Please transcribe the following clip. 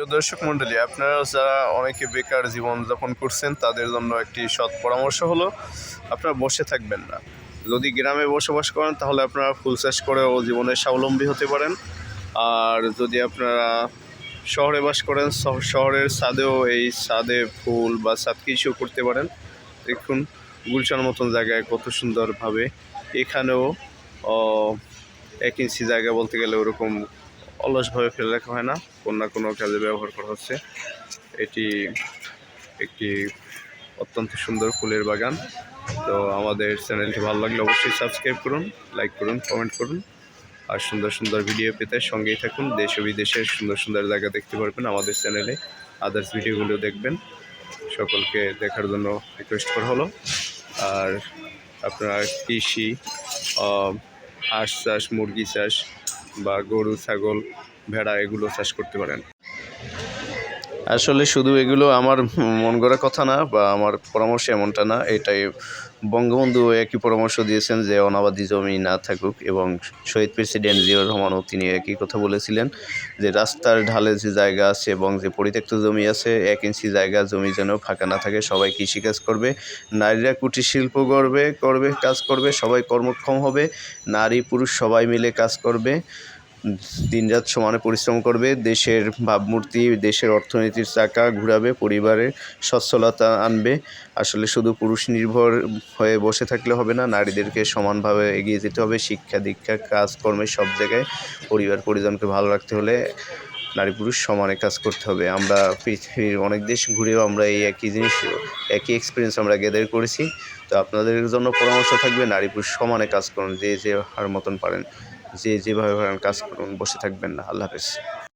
প্রিয় দর্শক মণ্ডলী, আপনারা যারা অনেকে বেকার জীবনযাপন করছেন, তাদের জন্য একটি সৎ পরামর্শ হলো, আপনারা বসে থাকবেন না। যদি গ্রামে বসবাস করেন, তাহলে আপনারা ফুল চাষ করেও জীবনে স্বাবলম্বী হতে পারেন। আর যদি আপনারা শহরে বাস করেন শহরের ছাদেও এই ছাদে ফুল বা ছাদ কিছু করতে পারেন। দেখুন, গুলশান মতন জায়গায় কত সুন্দরভাবে এখানেও এক ইঞ্চি জায়গা বলতে গেলে ওরকম অলসভাবে ফেলে রাখা হয় না। কোনো না কোনো কাজে ব্যবহার করা হচ্ছে। এটি একটি অত্যন্ত সুন্দর ফুলের বাগান। তো আমাদের চ্যানেলটি ভালো লাগলে অবশ্যই সাবস্ক্রাইব করুন, লাইক করুন, কমেন্ট করুন। আর সুন্দর সুন্দর ভিডিও পেতে সঙ্গেই থাকুন। দেশ ও বিদেশের সুন্দর সুন্দর জায়গা দেখতে পারবেন আমাদের চ্যানেলে। আদার্স ভিডিওগুলো দেখবেন। সকলকে দেখার জন্য রিকোয়েস্ট করা হলো। আর আপনারা কৃষি হাঁস চাষ, মুরগি চাষ বা গরু, ছাগল, ভেড়া এগুলো চাষ করতে পারেন। আসলে শুধু এগুলো আমার মন গড়া কথা না বা আমার পরামর্শ এমনটা না, এটাই বঙ্গবন্ধু একই পরামর্শ দিয়েছেন যে অনাবাদী জমি না থাকুক এবং শহীদ প্রেসিডেন্ট জিয়াউর রহমানও তিনি একই কথা বলেছিলেন যে রাস্তার ঢালে যে জায়গা আছে এবং যে পরিত্যক্ত জমি আছে, এক ইঞ্চি জায়গা জমি যেন ফাঁকা না থাকে, সবাই কৃষিকাজ করবে। নারীরা কুটির শিল্প করবে করবে, কাজ করবে, সবাই কর্মক্ষম হবে, নারী পুরুষ সবাই মিলে কাজ করবে। দিনরাত সমানে পরিশ্রম করবে, দেশের ভাবমূর্তি, দেশের অর্থনীতির চাকা ঘুরাবে, পরিবারের সচ্ছলতা আনবে। আসলে শুধু পুরুষ নির্ভর হয়ে বসে থাকলে হবে না, নারীদেরকে সমানভাবে এগিয়ে যেতে হবে, শিক্ষা দীক্ষা, কাজকর্মে সব জায়গায় পরিবার পরিজনকে ভালো রাখতে হলে নারী পুরুষ সমানে কাজ করতে হবে। আমরা পৃথিবীর অনেক দেশ ঘুরেও আমরা এই একই জিনিস, একই এক্সপিরিয়েন্স আমরা গ্যাদার করেছি। তো আপনাদের জন্য পরামর্শ থাকবে, নারী পুরুষ সমানে কাজ করুন, যে যে হার মতন পারেন। যে যেভাবে কাজ করুন বসে থাকবেন না। আল্লাহ হাফেজ।